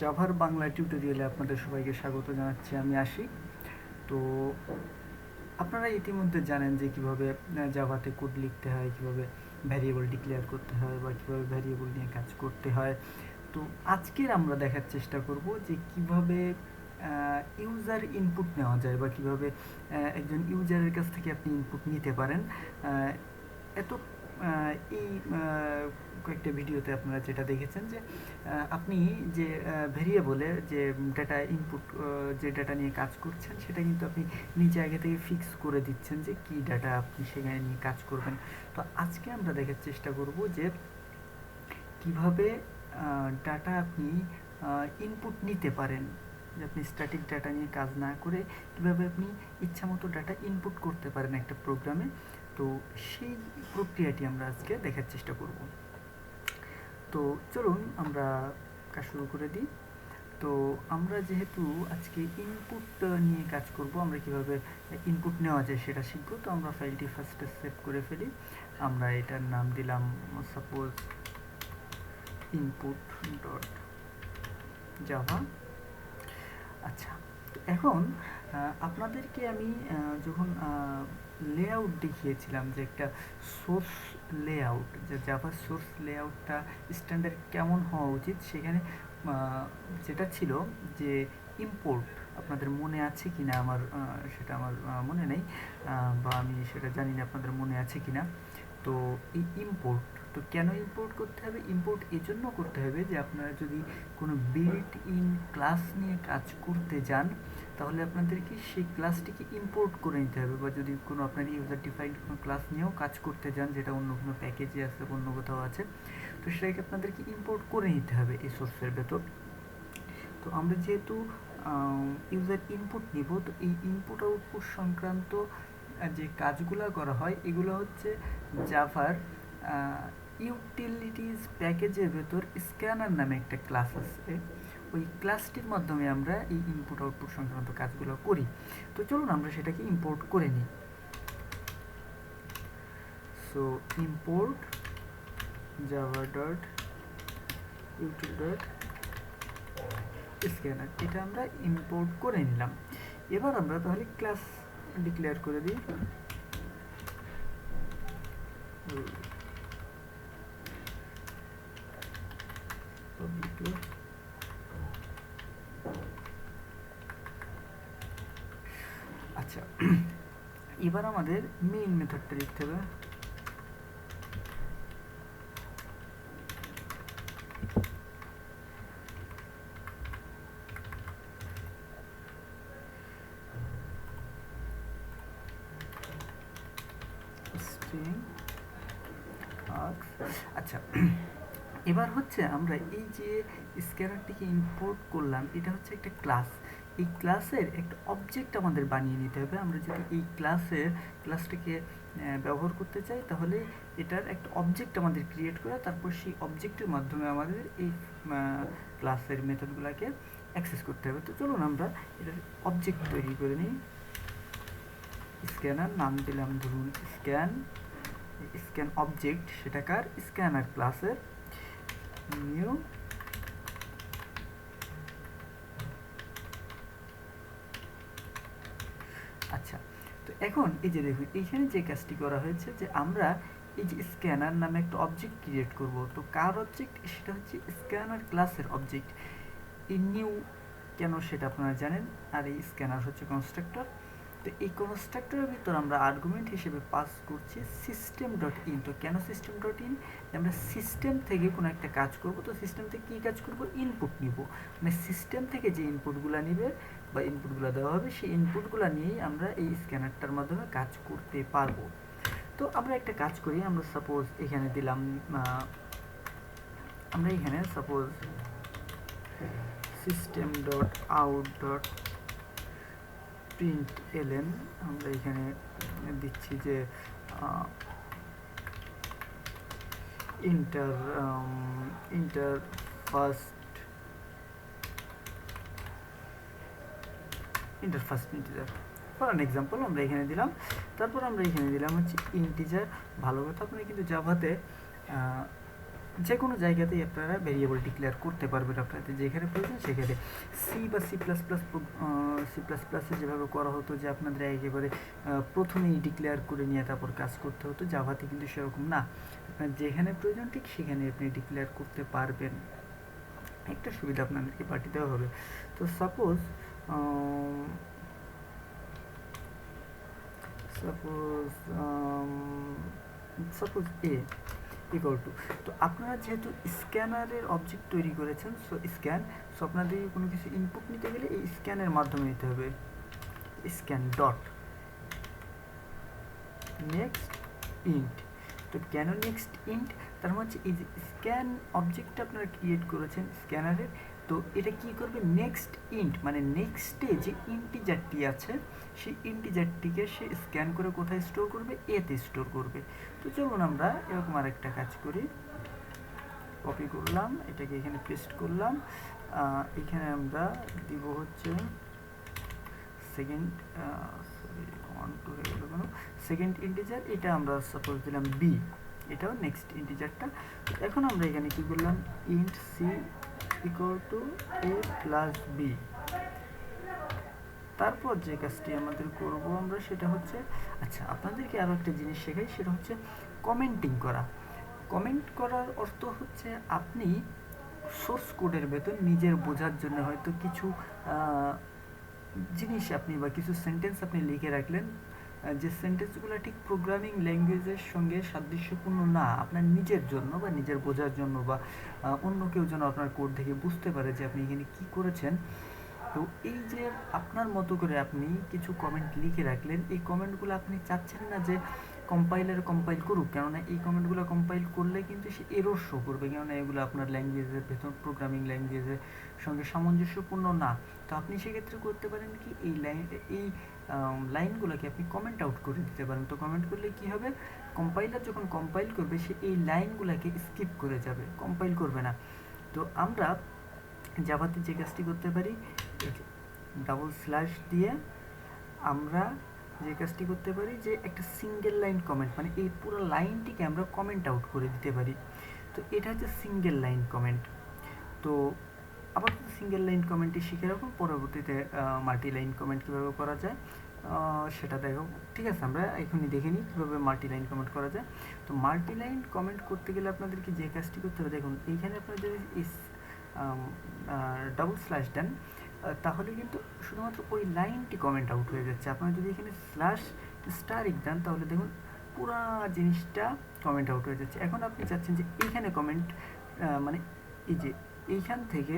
জাভার বাংলা টিউটোরিয়ালে আপনাদের সবাইকে স্বাগত জানাচ্ছি, আমি আশিক। তো আপনারা ইতিমধ্যে জানেন যে কীভাবে জাভাতে কোড লিখতে হয়, কীভাবে ভ্যারিয়েবল ডিক্লেয়ার করতে হয় বা কীভাবে ভ্যারিয়েবল নিয়ে কাজ করতে হয়। তো আজকের আমরা দেখার চেষ্টা করব যে কীভাবে ইউজার ইনপুট নেওয়া যায় বা কীভাবে একজন ইউজারের কাছ থেকে আপনি ইনপুট নিতে পারেন। এত এই কয়েকটা ভিডিওতে আপনারা যেটা দেখেছেন যে আপনি যে ভেরিয়েবলে যে ডাটা ইনপুট যে ডাটা নিয়ে কাজ করছেন, সেটা কিন্তু আপনি নিচে আগে থেকে ফিক্স করে দিচ্ছেন যে কি ডাটা আপনি সেখানে নিয়ে কাজ করবেন। তো আজকে আমরা দেখার চেষ্টা করব যে কীভাবে ডাটা আপনি ইনপুট নিতে পারেন। যে আপনি স্ট্যাটিক ডাটা নিয়ে কাজ না করে কীভাবে আপনি ইচ্ছামতো ডাটা ইনপুট করতে পারেন একটা প্রোগ্রামে তো সেই প্রক্রিয়াটি আমরা আজকে দেখার চেষ্টা করব। তো চলুন আমরা কাজ শুরু করে দিই। তো আমরা যেহেতু আজকে ইনপুট নিয়ে কাজ করব, আমরা কীভাবে ইনপুট নেওয়া যায় সেটা শিখব, তো আমরা ফাইলটি ফার্স্টে সেভ করে ফেলি। আমরা এটার নাম দিলাম সাপোজ ইনপুট ডট জাভা আচ্ছা এখন আপনাদেরকে আমি যখন লেআউট দেখিয়েছিলাম যে একটা সোর্স লেআউট যে জাভার সোর্স লেআউটটা স্ট্যান্ডার্ড কেমন হওয়া উচিত, সেখানে যেটা ছিল যে ইম্পোর্ট আপনাদের মনে আছে কি না আমার সেটা আমার মনে নেই বা আমি সেটা জানি না আপনাদের মনে আছে কি না তো এই ইম্পোর্ট তো কেন ইম্পোর্ট করতে হবে? ইম্পোর্ট এজন্য করতে হবে যে আপনারা যদি কোনো বিল্ট ইন ক্লাস নিয়ে কাজ করতে যান, তাহলে আপনাদেরকে সেই ক্লাসটিকে ইম্পোর্ট করে নিতে হবে। বা যদি কোনো আপনার ইউজার ডিফাইন্ড কোনো ক্লাস নিয়েও কাজ করতে যান, যেটা অন্য কোনো প্যাকেজে আছে, অন্য কোথাও আছে, তো সেটাকে আপনাদেরকে ইম্পোর্ট করে নিতে হবে এই সোর্সের ভেতর। তো আমরা যেহেতু ইউজার ইনপুট নিব, তো এই ইনপুট আউটপুট সংক্রান্ত যে কাজগুলো করা হয়, এগুলো হচ্ছে জাভার ইউটিলিটিস প্যাকেজের ভেতর স্ক্যানার নামে একটা ক্লাস আছে। ওই ক্লাসটির মাধ্যমে আমরা এই ইনপুট আউটপুট সংক্রান্ত কাজগুলো করি। তো চলুন আমরা সেটাকে ইম্পোর্ট করে নিই। So import Java dot util dot scanner এটা আমরা ইম্পোর্ট করে নিলাম। এবার আমরা তাহলে ক্লাস ডিক্লেয়ার করে দিই আচ্ছা এবার আমাদের মেইন মেথডটা লিখতে হবে। আচ্ছা এবার হচ্ছে আমরা এই যে স্ক্যানারটিকে ইম্পোর্ট করলাম, এটা হচ্ছে একটা ক্লাস এই ক্লাসের একটা অবজেক্ট আমাদের বানিয়ে নিতে হবে। আমরা যদি এই ক্লাসের, ক্লাসটিকে ব্যবহার করতে চাই, তাহলে এটার একটা অবজেক্ট আমাদের ক্রিয়েট করে, তারপর সেই অবজেক্টের মাধ্যমে আমাদের এই ক্লাসের মেথডগুলোকে অ্যাক্সেস করতে হবে। তো চলুন আমরা এটার অবজেক্ট তৈরি করে নিই। স্ক্যানার নাম দিলাম ধরুন স্ক্যান স্ক্যান অবজেক্ট সেটাকার স্ক্যানার ক্লাসের নিউ আচ্ছা তো এখন এই যে দেখুন, এইখানে যে কাজটি করা হয়েছে যে আমরা এই যে স্ক্যানার নামে একটা অবজেক্ট ক্রিয়েট করব। তো কার অবজেক্ট সেটা হচ্ছে স্ক্যানার ক্লাসের অবজেক্ট এই নিউ কেন সেটা আপনারা জানেন? আর এই স্ক্যানার হচ্ছে কনস্ট্রাক্টর তো এই কনস্ট্রাক্টরের ভিতর আমরা আর্গুমেন্ট হিসেবে পাস করছি সিস্টেম ডট ইন তো কেন সিস্টেম ডট ইন আমরা সিস্টেম থেকে কোনো একটা কাজ করব, তো সিস্টেম থেকে কী কাজ করব? ইনপুট নিব। মানে সিস্টেম থেকে যে ইনপুটগুলো নিবে বা ইনপুটগুলো দেওয়া হবে, সেই ইনপুটগুলো নিয়েই আমরা এই স্ক্যানারটার মাধ্যমে কাজ করতে পারব। তো আমরা একটা কাজ করি, আমরা সাপোজ এখানে দিলাম আমরা এখানে suppose system dot out dot print LN. আমরা এখানে দিচ্ছি যে enter enter first enter first integer for an example আমরা এখানে দিলাম। তারপর আমরা এখানে দিলাম হচ্ছে ইন্টিজার ভালো কথা, আপনি কিন্তু জাভাতে যে কোনো জায়গাতেই আপনারা ভেরিয়েবল ডিক্লেয়ার করতে পারবেন আপনাদের, যেখানে প্রয়োজন সেখানে সি বা C plus plus C plus প্লাসে যেভাবে করা হতো যে আপনাদের একেবারে প্রথমেই ডিক্লেয়ার করে নিয়ে তারপর কাজ করতে হতো, জাভাতে কিন্তু সেরকম না। আপনার যেখানে প্রয়োজন ঠিক সেখানে আপনি ডিক্লেয়ার করতে পারবেন। একটা সুবিধা আপনাদেরকে পাঠিয়ে দেওয়া হবে। তো suppose suppose suppose A equal to তো আপনারা যেহেতু স্ক্যানারের অবজেক্ট তৈরি করেছেন সো স্ক্যান সো আপনাদের কোনো কিছু ইনপুট নিতে গেলে এই স্ক্যানের মাধ্যমে নিতে হবে। স্ক্যান ডট নেক্সট ইন্ট তো কেন নেক্সট ইন্ট তার মানে হচ্ছে এই যে স্ক্যান অবজেক্টটা আপনারা ক্রিয়েট করেছেন স্ক্যানারের তো এটা কি করবে? নেক্সট ইন্ট মানে নেক্সটে যে ইন্টিজারটি আছে, সেই ইন্টিজারটিকে সে স্ক্যান করে কোথায় স্টোর করবে? এতে স্টোর করবে। তো চলুন আমরা এরকম আরেকটা কাজ করি। কপি করলাম, এটাকে এখানে পেস্ট করলাম। এখানে আমরা দিব হচ্ছে সেকেন্ড সরি ওয়ান টু হয়ে গেল কেন? সেকেন্ড ইন্টিজার এটা আমরা সাপোজ দিলাম বি এটাও নেক্সট ইন্টিজারটা এখন আমরা এখানে কি করলাম? Int C equal to A plus B তারপর যে কাজটি আমাদের করব আমরা সেটা হচ্ছে আচ্ছা আপনাদেরকে আরও একটা জিনিস শেখাই, সেটা হচ্ছে কমেন্টিং করা। কমেন্ট করার অর্থ হচ্ছে আপনি সোর্স কোডের ভেতর নিজের বোঝার জন্য হয়তো কিছু জিনিস আপনি বা কিছু সেন্টেন্স আপনি লিখে রাখলেন যে সেন্টেন্সগুলো ঠিক প্রোগ্রামিং ল্যাঙ্গুয়েজের সঙ্গে সাদৃশ্যপূর্ণ না, আপনার নিজের জন্য বা নিজের বোঝার জন্য বা অন্য কেউ যেন আপনার কোড থেকে বুঝতে পারে যে আপনি এখানে কী করেছেন। তো এই যে আপনার মতো করে আপনি কিছু কমেন্ট লিখে রাখলেন, এই কমেন্টগুলো আপনি চাচ্ছেন না যে কম্পাইলার কম্পাইল করুক, কেননা এই কমেন্টগুলো কম্পাইল করলে কিন্তু সে এরর শো করবে, কেননা এগুলো আপনার ল্যাঙ্গুয়েজের ভেতর প্রোগ্রামিং ল্যাঙ্গুয়েজের সঙ্গে সামঞ্জস্যপূর্ণ না। তো আপনি সেক্ষেত্রে করতে পারেন কি, এই এই লাইনগুলোকে আপনি কমেন্ট আউট করে দিতে পারেন। তো কমেন্ট করলে কি হবে? কম্পাইলার যখন কম্পাইল করবে, সে এই লাইনগুলোকে স্কিপ করে যাবে কম্পাইল করবে না। তো আমরা জাভাতে যে কাজটি করতে পারি ডাবল স্ল্যাশ দিয়ে আমরা যে কাজটি করতে পারি যে একটা সিঙ্গেল লাইন কমেন্ট মানে এই পুরো লাইনটিকে আমরা কমেন্ট আউট করে দিতে পারি। তো এটা হচ্ছে সিঙ্গেল লাইন কমেন্ট তো আবার সিঙ্গেল লাইন কমেন্টটি শিখে রাখুন, পরবর্তীতে মাল্টি লাইন কমেন্ট কীভাবে করা যায় সেটা দেখো। ঠিক আছে, আমরা এখনই দেখে নিই কীভাবে মাল্টি লাইন কমেন্ট করা যায়। তো মাল্টি লাইন কমেন্ট করতে গেলে আপনাদেরকে যে কাজটি করতে হবে, দেখুন, এইখানে আপনারা যদি ডাবল স্ল্যাশ দেন তাহলে কিন্তু শুধুমাত্র ওই লাইনটি কমেন্ট আউট হয়ে যাচ্ছে। আপনারা যদি এখানে স্ল্যাশ স্টার দেন, তাহলে দেখুন পুরা জিনিসটা কমেন্ট আউট হয়ে যাচ্ছে। এখন আপনি চাচ্ছেন যে এইখানে কমেন্ট মানে এই যে এইখান থেকে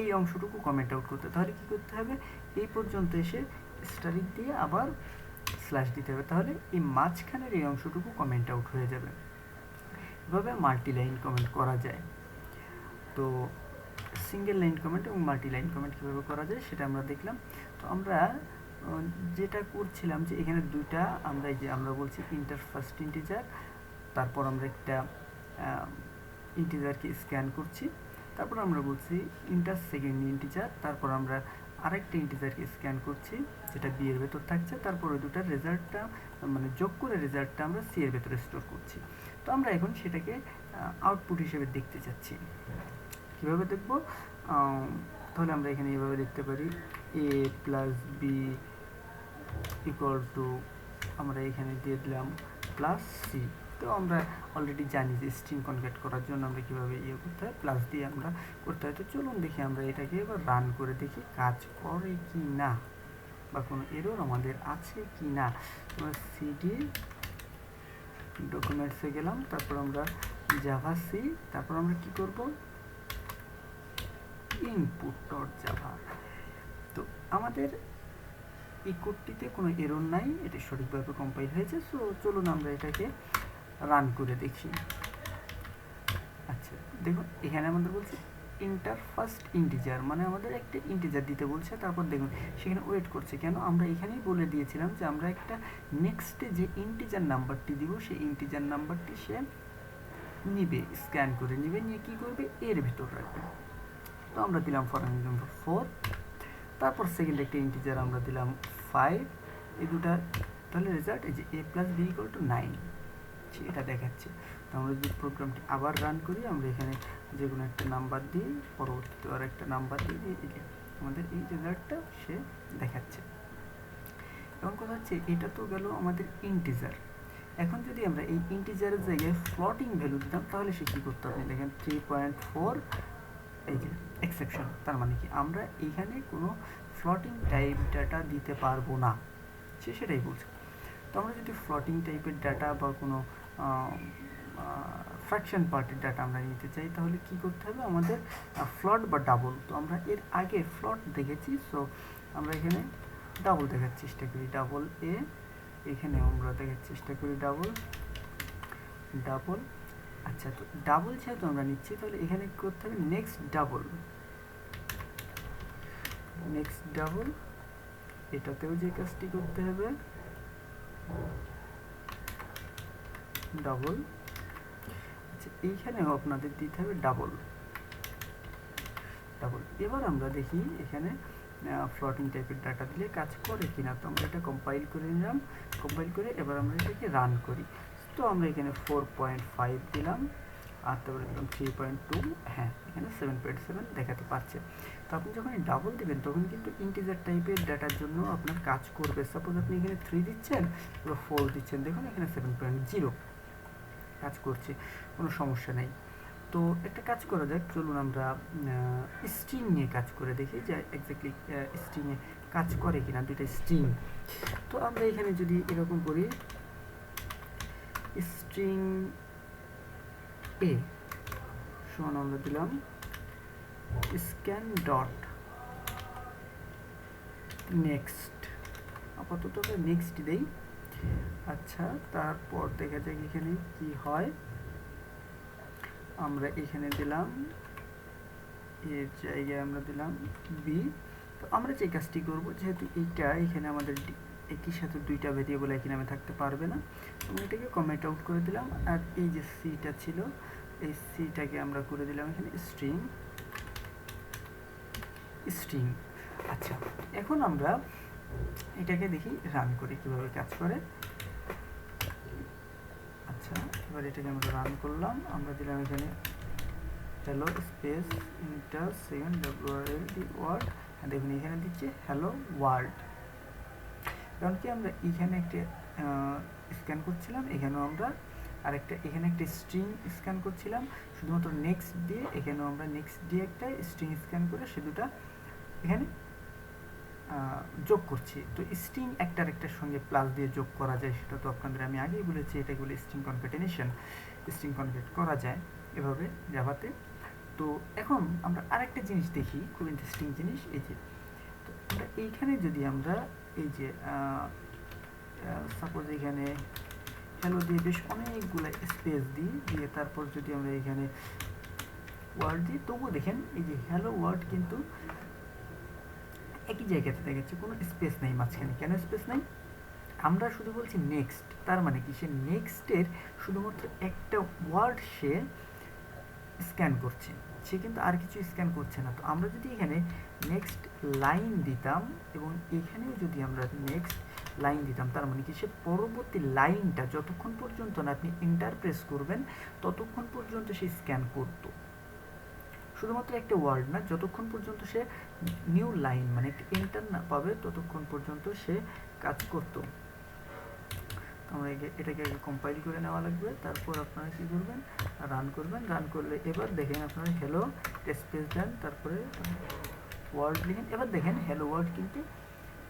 এই অংশটুকু কমেন্ট আউট করতে। তাহলে কী করতে হবে? এই পর্যন্ত এসে স্টারিক দিয়ে আবার স্ল্যাশ দিতে হবে। তাহলে এই মাঝখানের এই অংশটুকু কমেন্ট আউট হয়ে যাবে। এভাবে মাল্টি লাইন কমেন্ট করা যায়। তো সিঙ্গেল লাইন কমেন্ট এবং মাল্টি লাইন কমেন্ট কীভাবে করা যায় সেটা আমরা দেখলাম। তো আমরা যেটা করছিলাম যে এখানে দুইটা, আমরা যে আমরা বলছি ইন্টার ফার্স্ট ইন্টিজার তারপর আমরা একটা ইন্টিজারকে স্ক্যান করছি। তারপর আমরা বলছি ইন্টার সেকেন্ড ইন্টিজার তারপর আমরা আরেকটা ইন্টিজারকে স্ক্যান করছি, যেটা বি এর ভেতর থাকছে, তারপর ওই দুটার রেজাল্টটা মানে যোগ করে রেজাল্টটা আমরা সি এর ভেতরে স্টোর করছি। তো আমরা এখন সেটাকে আউটপুট হিসেবে দেখতে চাচ্ছি। কীভাবে দেখব? তাহলে আমরা এখানে এইভাবে দেখতে পারি A plus B equal to আমরা এখানে দিয়ে দিলাম প্লাস সি তো আমরা অলরেডি জানি যে স্ট্রিং কনভার্ট করার জন্য আমরা কীভাবে ইয়ে করতে হয় প্লাস দিয়ে আমরা করতে হয়। তো চলুন দেখি আমরা এটাকে এবার রান করে দেখি কাজ করে কি না বা কোনো এরর আমাদের আছে কি না। সিডি ডকুমেন্টসে গেলাম, তারপর আমরা জাভা সি তারপর আমরা কি করব? ইনপুট ডট জাভা তো আমাদের এই কোডটিতে কোনো এরর নাই, এটা সঠিকভাবে কম্পাইল হয়েছে। সো চলুন আমরা এটাকে রান করে দেখি। আচ্ছা দেখুন, এখানে আমাদের বলছে ইন্টার ফার্স্ট ইন্টিজার মানে আমাদের একটা ইন্টিজার দিতে বলছে, তারপর দেখুন, সেখানে ওয়েট করছে কেন? আমরা এখানেই বলে দিয়েছিলাম যে আমরা একটা নেক্সটে যে ইন্টিজার নাম্বারটি দিব, সেই ইন্টিজার নাম্বারটি সে নিবে স্ক্যান করে নিবে, নিয়ে কি করবে? এর ভিতর রাখবে। তো আমরা দিলাম ফর এক্সাম্পল ফোর তারপর সেকেন্ড একটা ইন্টিজার আমরা দিলাম ফাইভ এই দুটা, তাহলে রেজাল্ট এই যে A plus B equal to nine করছি এটা দেখাচ্ছে। তো আমরা যদি প্রোগ্রামটি আবার রান করি, আমরা এখানে যে কোনো একটা নাম্বার দিই পরবর্তীতে আর একটা নাম্বার দিয়ে দিই, এই যে আমাদের এই রেজাল্টটা সে দেখাচ্ছে। এখন কথা হচ্ছে, এটা তো গেল আমাদের ইন্টিজার এখন যদি আমরা এই ইন্টিজারের জায়গায় ফ্লটিং ভ্যালু দিতাম, তাহলে সে কী করতে হবে দেখেন থ্রি পয়েন্ট ফোর এই যে এক্সেপশন তার মানে কি, আমরা এখানে কোনো ফ্লটিং টাইপ ডাটা দিতে পারব না। সে সেটাই বলছে। তো আমরা যদি ফ্লটিং টাইপের ডাটা বা কোনো ফ্র্যাকশন পার্টির ডাটা আমরা নিতে চাই, তাহলে কি করতে হবে? আমাদের ফ্লট বা ডাবল তো আমরা এর আগে ফ্লট দেখেছি সো আমরা এখানে ডাবল দেখার চেষ্টা করি। ডাবল এ এখানে আমরা দেখার চেষ্টা করি ডাবল ডাবল আচ্ছা তো ডাবল যেহেতু আমরা নিচ্ছি, তাহলে এখানে কি করতে হবে? নেক্সট ডাবল নেক্সট ডাবল এটাতেও যে কাজটি করতে হবে ডাবল আচ্ছা এইখানেও আপনাদের দিতে হবে ডাবল ডাবল এবার আমরা দেখি এখানে ফ্লটিং টাইপের ডাটা দিলে কাজ করে কিনা। তো আমরা এটা কম্পাইল করে নিলাম। কম্পাইল করে এবার আমরা এটাকে রান করি। তো আমরা এখানে ফোর পয়েন্ট ফাইভ দিলাম, আর তারপরে দিলাম থ্রি পয়েন্ট টু হ্যাঁ এখানে সেভেন পয়েন্ট সেভেন দেখাতে পারছে। তো আপনি যখন ডাবল দেবেন, তখন কিন্তু ইন্টিজার টাইপের ডাটার জন্য আপনার কাজ করবে। সাপোজ আপনি এখানে থ্রি দিচ্ছেন, এবার ফোর দিচ্ছেন। দেখুন, এখানে সেভেন পয়েন্ট জিরো কাজ করছে, কোনো সমস্যা নেই। তো একটা কাজ করা যাক, চলুন আমরা স্ট্রিং নিয়ে কাজ করে দেখি যে এক্স্যাক্টলি স্ট্রিংয়ে কাজ করে কিনা দুইটা স্ট্রিং তো আমরা এখানে যদি এরকম করি স্ট্রিং এ সমান আমরা দিলাম স্ক্যান ডট নেক্সট আপাতত নেক্সট দেই। আচ্ছা তারপর দেখা যাক এখানে কি হয়? আমরা এখানে দিলাম, এর জায়গায় আমরা দিলাম বি তো আমরা যে কাজটি করব, যেহেতু এইটা এখানে আমাদের একই সাথে দুইটা ভেরিয়েবল একই নামে থাকতে পারবে না আমরা এটাকে কমেন্ট আউট করে দিলাম। আর এই যে সিটা ছিল, এই সিটাকে আমরা করে দিলাম এখানে স্ট্রিং স্ট্রিং আচ্ছা এখন আমরা এটাকে দেখি রান করে কীভাবে কাজ করে। আচ্ছা এবার এটাকে আমরা রান করলাম। আমরা দিলাম এখানে hello space enter second W D word দেখুন, এখানে দিচ্ছে হ্যালো ওয়ার্ল্ড কারণ কি আমরা এখানে একটা স্ক্যান করছিলাম, এখানেও আমরা আরেকটা, এখানে একটা স্ট্রিং স্ক্যান করছিলাম। শুধুমাত্র নেক্সট দিয়ে, এখানেও আমরা নেক্সট দিয়ে একটা স্ট্রিং স্ক্যান করে সে দুটা, এখানে যোগ করছি। তো স্ট্রিং একটা আরেকটার সঙ্গে প্লাস দিয়ে যোগ করা যায়, সেটা তো আপনাদের আমি আগেই বলেছি এটাকে বলে স্ট্রিং কনকেটেনেশন স্ট্রিং কনকেট করা যায় এভাবে জাভাতে তো এখন আমরা আরেকটা জিনিস দেখি, খুব ইন্টারেস্টিং জিনিস, এই যে, তো এইখানে যদি আমরা এই যে সাপোজ এখানে হ্যালো দিয়ে বেশ অনেকগুলো স্পেস দিই, দিয়ে তারপর যদি আমরা এখানে ওয়ার্ড দিই, তবুও দেখেন, এই যে হ্যালো ওয়ার্ড কিন্তু একই জায়গাতে দেখাচ্ছে কোনো স্পেস নেই মাঝখানে। কেন স্পেস নেই? আমরা শুধু বলছি নেক্সট তার মানে কি? সে নেক্সটের শুধুমাত্র একটা ওয়ার্ড সে স্ক্যান করছে। সে কিন্তু আর কিছু স্ক্যান করছে না। তো আমরা যদি এখানে নেক্সট লাইন দিতাম এবং এখানেও যদি আমরা নেক্সট লাইন দিতাম, তার মানে কি? সে পরবর্তী লাইনটা যতক্ষণ পর্যন্ত না আপনি ইন্টারপ্রেস করবেন, ততক্ষণ পর্যন্ত সে স্ক্যান করতো। শুধুমাত্র একটা ওয়ার্ড না, যতক্ষণ পর্যন্ত সে নিউ লাইন মানে এন্টার না পাবে, ততক্ষণ পর্যন্ত সে কাজ করতো। আমরা এটাকে আগে কম্পাইল করে নেওয়া লাগবে, তারপর আপনারা কী করবেন? রান করবেন রান করলে এবার দেখেন আপনারা হ্যালো স্পেস দেন, তারপরে ওয়ার্ড লিখেন। এবার দেখেন হ্যালো ওয়ার্ড কিন্তু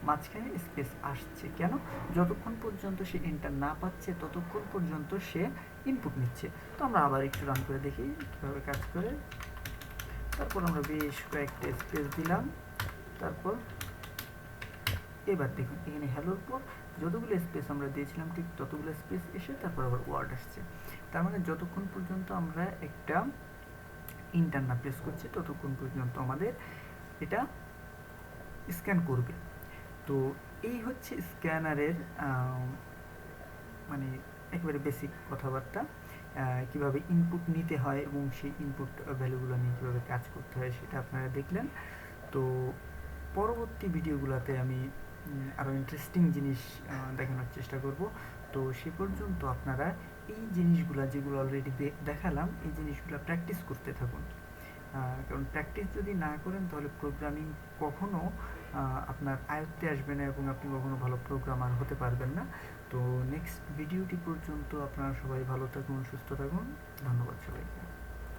মাঝখানে স্পেস আসছে কেন? যতক্ষণ পর্যন্ত সে এন্টার না পাচ্ছে, ততক্ষণ পর্যন্ত সে ইনপুট নিচ্ছে। তো আমরা আবার একটু রান করে দেখি কীভাবে কাজ করে। তারপর আমরা বেশ কয়েকটা স্পেস দিলাম। তারপর এবার দেখুন, এখানে হ্যালোর পর যতগুলো স্পেস আমরা দিয়েছিলাম, ঠিক ততগুলো স্পেস এসে তারপর আবার ওয়ার্ড আসছে। তার মানে যতক্ষণ পর্যন্ত আমরা একটা ইন্টারনা প্রেস করছি, ততক্ষণ পর্যন্ত আমাদের এটা স্ক্যান করবে। তো এই হচ্ছে স্ক্যানারের মানে একেবারে বেসিক কথাবার্তা। কীভাবে ইনপুট নিতে হয় এবং সেই ইনপুট ভ্যালুগুলো নিয়ে কীভাবে কাজ করতে হয় সেটা আপনারা দেখলেন। তো পরবর্তী ভিডিওগুলোতে আমি আরও ইন্টারেস্টিং জিনিস দেখানোর চেষ্টা করব। তো সে পর্যন্ত আপনারা এই জিনিসগুলো যেগুলো অলরেডি দেখালাম, এই জিনিসগুলো প্র্যাকটিস করতে থাকুন। কারণ প্র্যাকটিস যদি না করেন তাহলে প্রোগ্রামিং কখনও আপনার আয়ত্তে আসবে না এবং আপনি কখনও ভালো প্রোগ্রামার হতে পারবেন না। তো নেক্সট ভিডিওটি পর্যন্ত আপনারা সবাই ভালো থাকুন সুস্থ থাকুন। ধন্যবাদ সবাইকে।